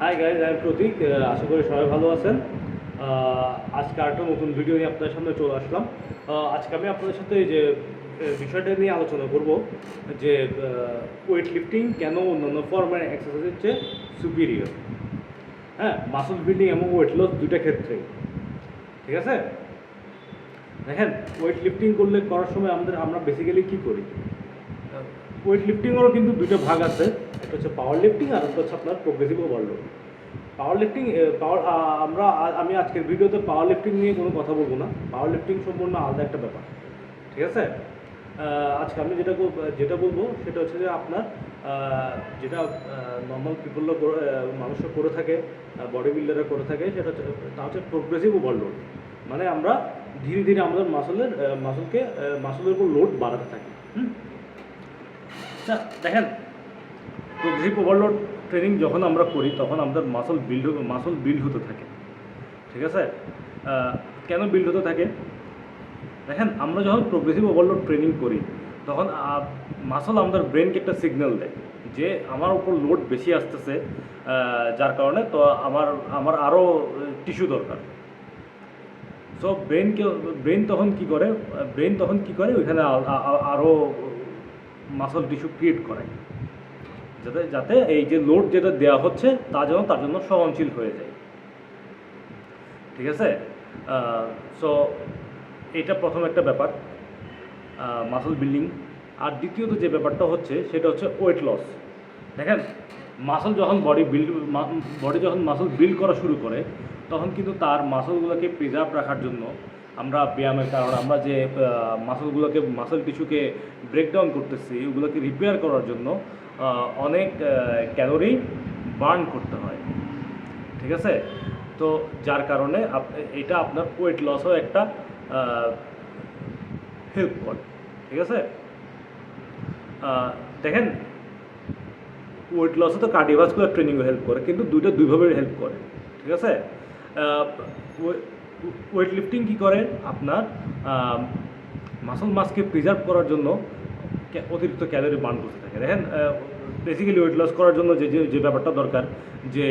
Hi guys আমি প্রতীক আশা করি সবাই ভালো আছেন। আহ, আজকে আরেকটা নতুন ভিডিও নিয়ে আপনাদের সামনে চলে আসলাম। আজকে আমি আপনাদের সাথে যে বিষয়টা নিয়ে আলোচনা করব যে ওয়েট লিফটিং কেন অন্যান্য ফর্মের এক্সারসাইজের চেয়ে সুপিরিয়র হ্যাঁ মাসল বিল্ডিং এবং ওয়েট লস দুইটা ক্ষেত্রেই। ঠিক আছে? দেখেন ওয়েট লিফটিং করলে করার সময় আমাদের আমরা বেসিক্যালি কী করি? ওয়েট লিফটিংয়েরও কিন্তু দুটো ভাগ আছে। একটা হচ্ছে পাওয়ার লিফটিং আর একটা হচ্ছে আপনার progressive overload power lifting power আমরা আমি আজকের ভিডিওতে পাওয়ার লিফটিং নিয়ে কোনো কথা বলব না। পাওয়ার লিফটিং সম্পূর্ণ আলাদা একটা ব্যাপার। ঠিক আছে? আজকে আমি যেটা যেটা বলব সেটা হচ্ছে যে আপনার যেটা নর্মাল পিপলরা মানুষরা করে থাকে বডি বিল্ডাররা করে থাকে, সেটা হচ্ছে, তা হচ্ছে প্রোগ্রেসিভ ওভারলোড মানে আমরা ধীরে ধীরে আমাদের মাসলের মাসলকে মাসলের উপর লোড বাড়াতে থাকি। হুম? আচ্ছা দেখেন প্রোগ্রেসিভ ওভারলোড ট্রেনিং যখন আমরা করি, তখন আমাদের মাসল বিল্ড মাসল বিল্ড হতে থাকে। ঠিক আছে? কেন বিল্ড হতে থাকে? দেখেন, আমরা যখন প্রোগ্রেসিভ ওভারলোড ট্রেনিং করি, তখন মাসল আমাদের ব্রেনকে একটা সিগন্যাল দেয় যে আমার উপর লোড বেশি আসতেছে যার কারণে তো আমার আমার আরও টিস্যু দরকার। সো ব্রেনকে ব্রেন তখন কি করে? ব্রেন তখন কি করে? ওইখানে আরও মাসল টিস্যু ক্রিয়েট করে যাতে যাতে এই যে লোড যেটা দেওয়া হচ্ছে, তা যেন তার জন্য সহনশীল হয়ে যায়। ঠিক আছে? সো এটা প্রথম একটা ব্যাপার মাসল বিল্ডিং আর দ্বিতীয়ত যে ব্যাপারটা হচ্ছে, সেটা হচ্ছে ওয়েট লস দেখেন মাসল যখন বডি বিল্ড বডি যখন মাসল বিল্ড করা শুরু করে তখন কিন্তু তার মাসলগুলোকে প্রিজার্ভ রাখার জন্য আমরা ব্যায়ামের কারণে আমরা যে মাসলগুলোকে, মাসল টিস্যুকে ব্রেকডাউন করতেছি, ওগুলোকে রিপেয়ার করার জন্য অনেক ক্যালোরি বার্ন করতে হয়। ঠিক আছে? তো যার কারণে এটা আপনার ওয়েট লসও একটা হেল্প করে। ঠিক আছে? দেখেন ওয়েট লসও তো কার্ডিওভাস্কুলার ট্রেনিংও হেল্প করে, কিন্তু দুইটা দুইভাবে হেল্প করে। ঠিক আছে? ওয়েট লিফটিং কী করে আপনার মাসল মাসকে প্রিজার্ভ করার জন্য অতিরিক্ত ক্যালোরি বার্ন করতে থাকে। দেখেন বেসিক্যালি ওয়েট লস করার জন্য যে যে ব্যাপারটা দরকার, যে,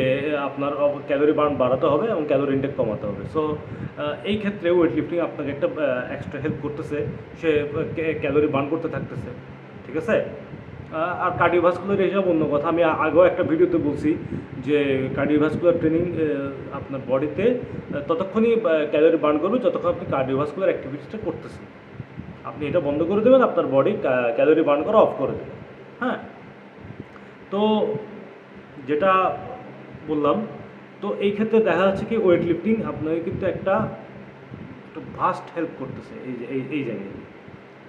আপনার ক্যালোরি বার্ন বাড়াতে হবে এবং ক্যালোরি ইনটেক কমাতে হবে। সো এই ক্ষেত্রে ওয়েট লিফটিং আপনাকে একটা এক্সট্রা হেল্প করতেছে। সে ক্যালোরি বার্ন করতে থাকতেছে। ঠিক আছে? আর কার্ডিওভাস্কুলার এসব অন্য কথা। আমি আগেও একটা ভিডিওতে বলছি যে কার্ডিওভাস্কুলার ট্রেনিং আপনার বডিতে ততক্ষণই ক্যালোরি বার্ন করবে যতক্ষণ আপনি কার্ডিওভাস্কুলার অ্যাক্টিভিটিসটা করতেছেন। আপনি এটা বন্ধ করে দেবেন, আপনার বডি ক্যালোরি বার্ন করা অফ করে দেবেন হ্যাঁ? তো যেটা বললাম, তো এই ক্ষেত্রে দেখা যাচ্ছে কি ওয়েট লিফটিং আপনাকে কিন্তু একটা একটা ভাস্ট হেল্প করতেছে এই- এই জায়গায়।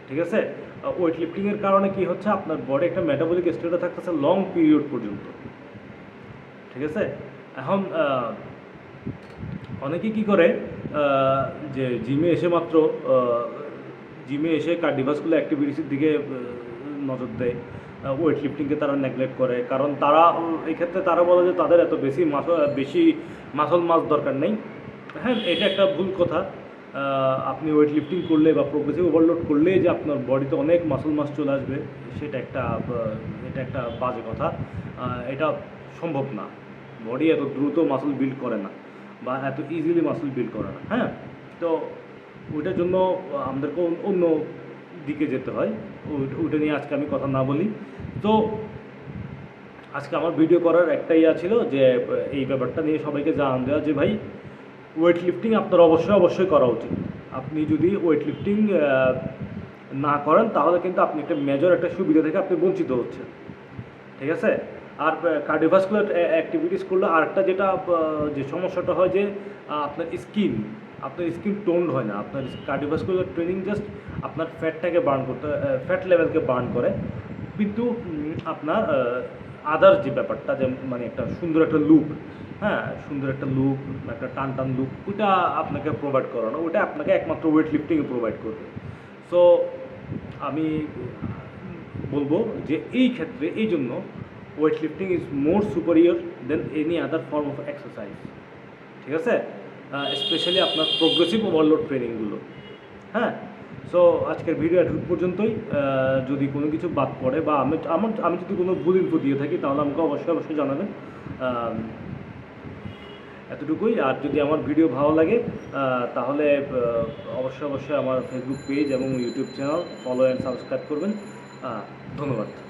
ঠিক আছে? ওয়েট লিফটিংয়ের কারণে কি হচ্ছে? আপনার বডি একটা মেটাবলিক স্টেটে থাকতেছে লং পিরিয়ড পর্যন্ত। ঠিক আছে? এখন অনেকে কি করে? যে জিমে এসে মাত্র জিমে এসে কার্ডিভাসকুলার অ্যাক্টিভিটিসের দিকে নজর দেয়। ওয়েট লিফটিংকে তারা নেগলেক্ট করে। কারণ তারা উম, এই ক্ষেত্রে তারা বলে যে তাদের এত বেশি মাসল বেশি মাসল মাস দরকার নেই। হ্যাঁ এটা একটা ভুল কথা। আপনি ওয়েট লিফটিং করলে বা প্রোগ্রেসিভ ওভারলোড করলে যে আপনার বডিতে অনেক মাসল মাস চলে আসবে, সেটা একটা এটা একটা বাজে কথা। এটা সম্ভব না। বডি এত দ্রুত মাসল বিল্ড করে না বা এত ইজিলি মাসল বিল্ড করে না হ্যাঁ? তো ওইটার জন্য আমাদেরকে অন্য- দিকে যেতে হয়। ওইটা নিয়ে আজকে আমি কথা না বলি। তো আজকে আমার ভিডিও করার একটা ইয়া ছিল যে এই ব্যাপারটা নিয়ে সবাইকে জানান দেওয়া যে, ভাই ওয়েট লিফটিং আপনার অবশ্যই অবশ্যই করা উচিত। আপনি যদি ওয়েট লিফটিং না করেন, তাহলে কিন্তু আপনি একটা মেজর একটা সুবিধা থেকে আপনি বঞ্চিত হচ্ছেন। ঠিক আছে? আর কার্ডিওভাস্কুলার অ্যাক্টিভিটিস করলে আরেকটা যেটা যে সমস্যাটা হয় যে আপনার স্কিন আপনার স্কিন টোন্ড হয় না। আপনার কার্ডিওভাস্কুলার ট্রেনিং জাস্ট আপনার ফ্যাটটাকে বার্ন করতে ফ্যাট লেভেলকে বার্ন করে। কিন্তু আপনার আদার যে ব্যাপারটা, যে মানে একটা সুন্দর একটা লুক হ্যাঁ সুন্দর একটা লুক একটা টান টান লুক ওইটা আপনাকে প্রোভাইড করানো ওটা আপনাকে একমাত্র ওয়েট লিফটিংয়ে প্রোভাইড করবে। সো আমি বলব যে এই ক্ষেত্রে, এই জন্য weight lifting is more superior than any other form of exercise ঠিক আছে? স্পেশালি আপনার প্রোগ্রেসিভ ওভারলোড ট্রেনিংগুলো হ্যাঁ? সো আজকের ভিডিও এটুকু পর্যন্তই। যদি কোনো কিছু বাদ পড়ে বা আমি আমার আমি যদি কোনো ভুল ইনফো দিয়ে থাকি, তাহলে আমাকে অবশ্যই অবশ্যই জানাবেন। এতটুকুই। আর যদি আমার ভিডিও ভালো লাগে তাহলে অবশ্যই অবশ্যই আমার ফেসবুক পেজ এবং YouTube channel follow and subscribe করবেন। ধন্যবাদ।